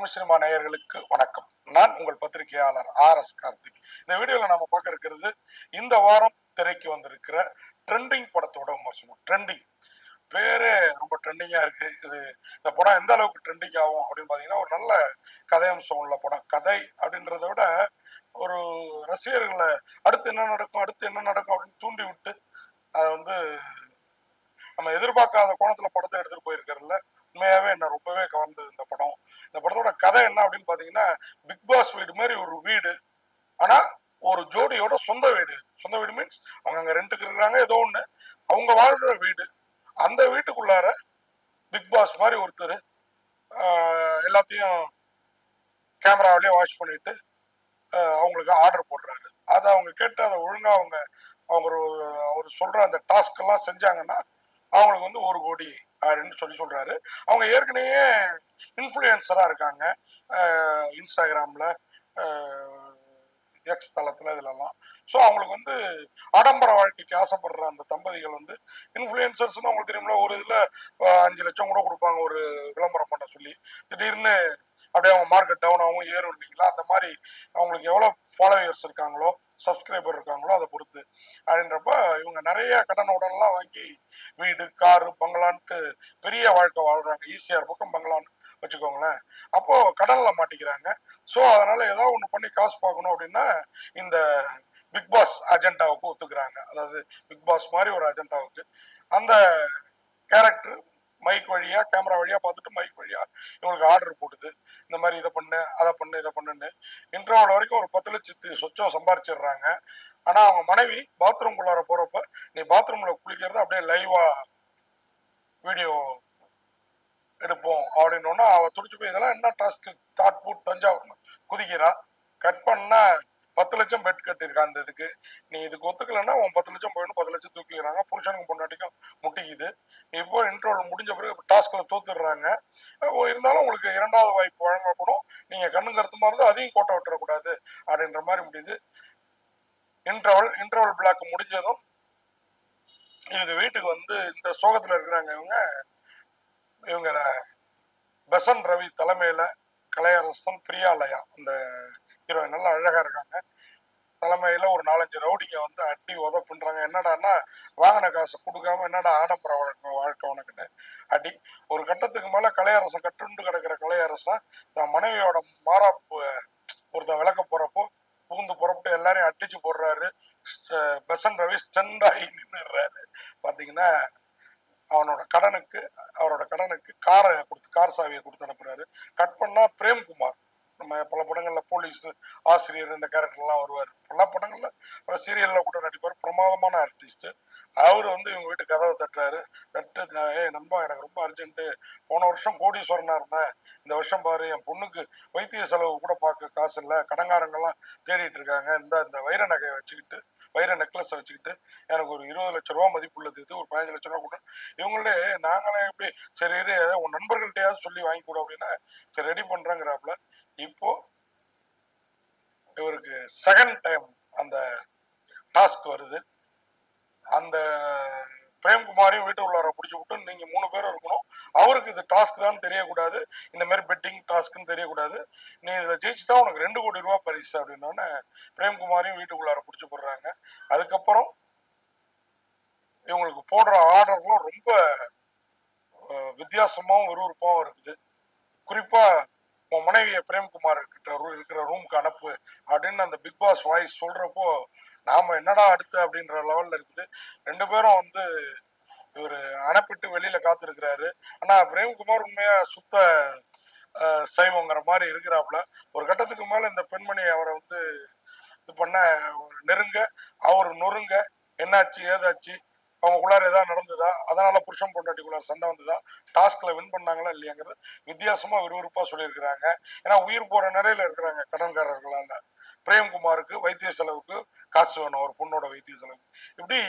Tamil cinema நேயர்களுக்கு வணக்கம். நான் உங்கள் பத்திரிகையாளர் ஆர் எஸ் கார்த்திக். இந்த வீடியோல நாம பார்க்க இருக்கிறது இந்த வாரம் திரைக்கு வந்திருக்கிற ட்ரெண்டிங் படத்தோட விமர்சனம். ட்ரெண்டிங் பேரே ரொம்ப ட்ரெண்டிங்காக இருக்கு. இது இந்த படம் எந்த அளவுக்கு ட்ரெண்டிங் ஆகும் அப்படின்னு பார்த்தீங்கன்னா ஒரு நல்ல கதையம்சம் உள்ள படம். கதை அப்படின்றத விட ஒரு ரசிகர்களை அடுத்து என்ன நடக்கும் அடுத்து என்ன நடக்கும் அப்படின்னு தூண்டி விட்டு அதை வந்து நம்ம எதிர்பார்க்காத கோணத்துல படத்தை எடுத்துட்டு போயிருக்கிறதுல உண்மையாவே என்ன ரொம்பவே கவர்ந்தது இந்த படம். இந்த படத்தோட கதை என்ன அப்படின்னு பாத்தீங்கன்னா பிக் பாஸ் வீடு மாதிரி ஒரு வீடு. ஆனா ஒரு ஜோடியோட சொந்த வீடு. சொந்த வீடு மீன்ஸ் அவங்க அங்க ரெண்டுக்கு இருக்கிறாங்க ஏதோ ஒண்ணு. அவங்க வாழ்ற வீடு. அந்த வீட்டுக்குள்ளார பிக் பாஸ் மாதிரி ஒருத்தர் எல்லாத்தையும் கேமராவிலேயே வாட்ச் பண்ணிட்டு அவங்களுக்கு ஆர்டர் போடுறாரு. அதை அவங்க கேட்டு அதை ஒழுங்காக அவங்க அவங்க ஒரு அவர் சொல்ற அந்த டாஸ்க் எல்லாம் செஞ்சாங்கன்னா அவங்களுக்கு வந்து ஒரு கோடி அப்படின்னு சொல்லி சொல்றாரு. அவங்க ஏற்கனவே இன்ஃப்ளூயன்சரா இருக்காங்க. இன்ஸ்டாகிராமில் இன்ஸ்டாகிராம்ல எக்ஸ் தளத்துல இதுலலாம். ஸோ அவங்களுக்கு வந்து ஆடம்பர வாழ்க்கைக்கு ஆசைப்படுற அந்த தம்பதிகள் வந்து இன்ஃப்ளூயன்சர்ஸ்னு அவங்களுக்கு தெரியும்ல ஒரு இதுல அஞ்சு லட்சம் கூட கொடுப்பாங்க ஒரு விளம்பரம் பண்ண சொல்லி. திடீர்னு அப்படியே அவங்க மார்க்கெட் டவுன் ஆகும் ஏறும் இல்லைங்களா? அந்த மாதிரி அவங்களுக்கு எவ்வளோ ஃபாலோவர்ஸ் இருக்காங்களோ சப்ஸ்கிரைபர் இருக்காங்களோ அதை பொறுத்து. அப்படின்றப்ப இவங்க நிறைய கடன் உடனெல்லாம் வாங்கி வீடு காரு பங்களான்ட்டு பெரிய வாழ்க்கை வாழ்றாங்க. ஈஸியாக பக்கம் பங்களான்னு வச்சுக்கோங்களேன். அப்போ கடனில் மாட்டிக்கிறாங்க. ஸோ அதனால ஏதாவது ஒன்று பண்ணி காசு பார்க்கணும் அப்படின்னா இந்த பிக் பாஸ் அஜெண்டாவுக்கு ஒத்துக்கிறாங்க. அதாவது பிக் பாஸ் மாதிரி ஒரு அஜெண்டாவுக்கு அந்த கேரக்டர் மைக் வழியா கேமரா வழியா பார்த்துட்டு மைக் வழியா இவங்களுக்கு ஆர்டர் போடுது இந்த மாதிரி இதை பண்ணு அதை பண்ணு இதை பண்ணுன்னு. இன்டர்வல் வரைக்கும் ஒரு பத்து லட்சத்து சொச்சம் சம்பாரிச்சிடுறாங்க. ஆனா அவங்க மனைவி பாத்ரூம் குள்ளார போறப்ப நீ பாத்ரூம்ல குளிக்கிறத அப்படியே லைவா வீடியோ எடுப்போம் அப்படின்னோன்னா அவ துடிச்சு போய் இதெல்லாம் என்ன டாஸ்க் தாட் பூட் தஞ்சாவூர் குதிக்கிறா. கட் பண்ணா பத்து லட்சம் பெட் கட்டியிருக்கா அந்த இதுக்கு. நீ இதுக்கு ஒத்துக்கலைன்னா உன் பத்து லட்சம் போயிடும் பத்து லட்சம் தூக்கிக்கிறாங்க. புருஷனுக்கு பொண்டாட்டிக்கும் முட்டிக்குது. இப்போ இன்ட்ரோல் முடிஞ்ச பிறகு டாஸ்கில் தூத்துடுறாங்க. இருந்தாலும் உங்களுக்கு இரண்டாவது வாய்ப்பு வழங்கப்படும். நீங்கள் கண்ணு கருத்துமா இருந்தால் அதையும் கோட்டை விட்டுறக்கூடாது அப்படின்ற மாதிரி முடியுது. இன்டர்வல் இன்டர்வல் பிளாக் முடிஞ்சதும் இவங்க வீட்டுக்கு வந்து இந்த சோகத்தில் இருக்கிறாங்க இவங்க. இவங்க பெசன் ரவி தலைமையில் கலையரசன் பிரியாலயா அந்த ஹீரோயின் நல்லா அழகா இருக்காங்க. தலைமையில ஒரு நாலஞ்சு ரவுடிங்க வந்து அட்டி உத என்னடான்னா வாகன காசு கொடுக்காம என்னடா ஆடம்பர வாழ்க்கை வாழ்க்கை உனக்குன்னு. அடி ஒரு கட்டத்துக்கு மேல கலையரசன் கட்டுண்டு கிடக்கிற கலையரசன் தன் மனைவியோட மாறாப்பு ஒருத்தன் விளக்க போறப்போ புகுந்து புறப்பட்டு எல்லாரையும் அடிச்சு போடுறாரு. பெசன் ரவி ஸ்டெண்டாகி நின்னுறாரு. பார்த்தீங்கன்னா அவனோட கடனுக்கு அவரோட கடனுக்கு காரை கொடுத்து கார் சாவியை கொடுத்து அனுப்புறாரு. கட் பண்ணா பிரேம்குமார். நம்ம பல படங்கள்ல போலீஸ் ஆசிரியர் இந்த கேரக்டர்லாம் வருவார். பல படங்கள்ல பல சீரியல்ல கூட நடிப்பார். பிரமாதமான ஆர்டிஸ்ட் அவர் வந்து இவங்க வீட்டு கதவை தட்டுறாரு. தட்டு ஏ நண்பா எனக்கு ரொம்ப அர்ஜென்ட்டு போன வருஷம் கோடீஸ்வரனா இருந்தேன். இந்த வருஷம் பாரு என் பொண்ணுக்கு வைத்திய செலவு கூட பார்க்க காசு இல்லை. கடங்காரங்கெல்லாம் தேடிட்டு இருக்காங்க. இந்த இந்த வைர நகையை வச்சுக்கிட்டு வைர நெக்லஸை வச்சுக்கிட்டு எனக்கு ஒரு இருபது லட்ச ரூபா மதிப்புள்ளது. இது ஒரு பதினஞ்சு லட்ச ரூபா கூட இவங்களே நாங்களே எப்படி சரி உன் நண்பர்கள்ட்டையாவது சொல்லி வாங்கி கொடு அப்படின்னா சரி ரெடி பண்றேங்கிறாப்புல. இப்போ இவருக்கு செகண்ட் டைம் அந்த டாஸ்க் வருது. அந்த பிரேம்குமாரையும் வீட்டு உள்ளார பிடிச்சி விட்டு நீங்க மூணு பேரும் இருக்கணும். அவருக்கு இது டாஸ்க் தான் தெரியக்கூடாது. இந்த மாதிரி பெட்டிங் டாஸ்க்னு தெரியக்கூடாது. நீ இதில் ஜெயிச்சுட்டா உனக்கு ரெண்டு கோடி ரூபா பரிசு அப்படின்னோடனே பிரேம்குமாரையும் வீட்டுக்குள்ளார பிடிச்சி போடுறாங்க. அதுக்கப்புறம் இவங்களுக்கு போடுற ஆர்டர்களும் ரொம்ப வித்தியாசமாகவும் விறுவிறுப்பாகவும் இருக்குது. குறிப்பாக உன் மனைவியை பிரேம்குமார் கிட்ட ரூ- இருக்கிற ரூமுக்கு அனுப்பு அப்படின்னு அந்த பிக் பாஸ் வாய்ஸ் சொல்றப்போ நாம என்னடா அடுத்து அப்படின்ற லெவல்ல இருக்குது. ரெண்டு பேரும் வந்து இவர் அனுப்பிட்டு வெளியில காத்திருக்கிறாரு. ஆனா பிரேம்குமார் உண்மையா சுத்த சைவங்கிற மாதிரி இருக்கிறாப்புல. ஒரு கட்டத்துக்கு மேல இந்த பெண்மணி அவரை வந்து இது பண்ண ஒரு நெருங்க அவர் நொறுங்க என்னாச்சு ஏதாச்சு அவங்களுக்குள்ளார ஏதாவது நடந்ததா? அதனால புருஷன் பொண்டாட்டிக்குள்ளார சண்டை வந்ததா? டாஸ்க்ல வின் பண்ணாங்களா இல்லையாங்கிறது வித்தியாசமா விறுவிறுப்பா சொல்லியிருக்கிறாங்க. ஏன்னா உயிர் போற நிலையில இருக்கிறாங்க கடன்காரர்களால. பிரேம்குமாருக்கு வைத்திய செலவுக்கு காசு வேணும் ஒரு பொண்ணோட வைத்திய செலவுக்கு. இப்படி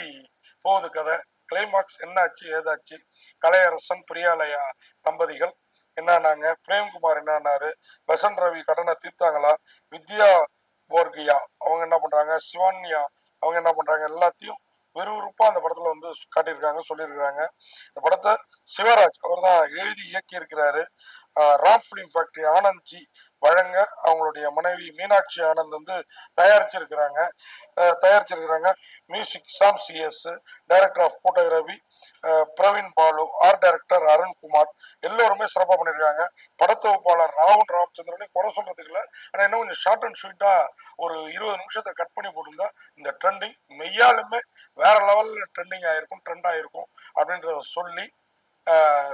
போகுது கதை. கிளைமாக்ஸ் என்னாச்சு ஏதாச்சு? கலையரசன் பிரியாலயா தம்பதிகள் என்னன்னாங்க பிரேம்குமார் என்னன்னாரு பெசன் ரவி கடனை தீர்த்தாங்களா? வித்யா போர்கியா அவங்க என்ன பண்றாங்க? சிவான்யா அவங்க என்ன பண்றாங்க? எல்லாத்தையும் விறுவிறுப்பா அந்த படத்துல வந்து காட்டியிருக்காங்க சொல்லியிருக்கிறாங்க. இந்த படத்தை சிவராஜ் அவர் தான் எழுதி இயக்கி இருக்கிறாரு ராம் ஃபிலிம் ஃபேக்டரி ஆனந்த் ஜி வழங்க அவங்களுடைய மனைவி மீனாட்சி ஆனந்த் வந்து தயாரிச்சிருக்கிறாங்க. தயாரிச்சிருக்கிறாங்க. Music Sam CS director of photography Praveen Balu art director Arunkumar எல்லோருமே சிறப்பாக பண்ணியிருக்காங்க. படத்தொகுப்பாளர் ராகுல் ராமச்சந்திரனையும் குறை சொல்கிறதுக்கு இல்லை. ஆனால் இன்னும் கொஞ்சம் ஷார்ட் அண்ட் ஸ்வீட்டாக ஒரு இருபது நிமிஷத்தை கட் பண்ணி போட்டிருந்தா இந்த ட்ரெண்டிங் மெய்யாலுமே வேற லெவலில் ட்ரெண்டிங் ஆயிருக்கும் ட்ரெண்ட் ஆயிருக்கும் அப்படின்றத சொல்லி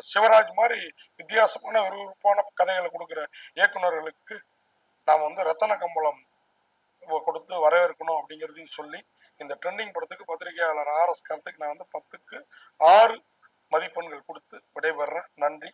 சிவராஜ் மாதிரி வித்தியாசமான விறுவிறுப்பான கதைகளை கொடுக்குற இயக்குனர்களுக்கு நாம் வந்து ரத்தன கம்பளம் கொடுத்து வரவேற்கணும் அப்படிங்கிறதையும் சொல்லி இந்த ட்ரெண்டிங் படத்துக்கு பத்திரிகையாளர் ஆர்எஸ் கருத்துக்கு நான் வந்து பத்துக்கு ஆறு மதிப்பெண்கள் கொடுத்து விடைபெறேன் நன்றி.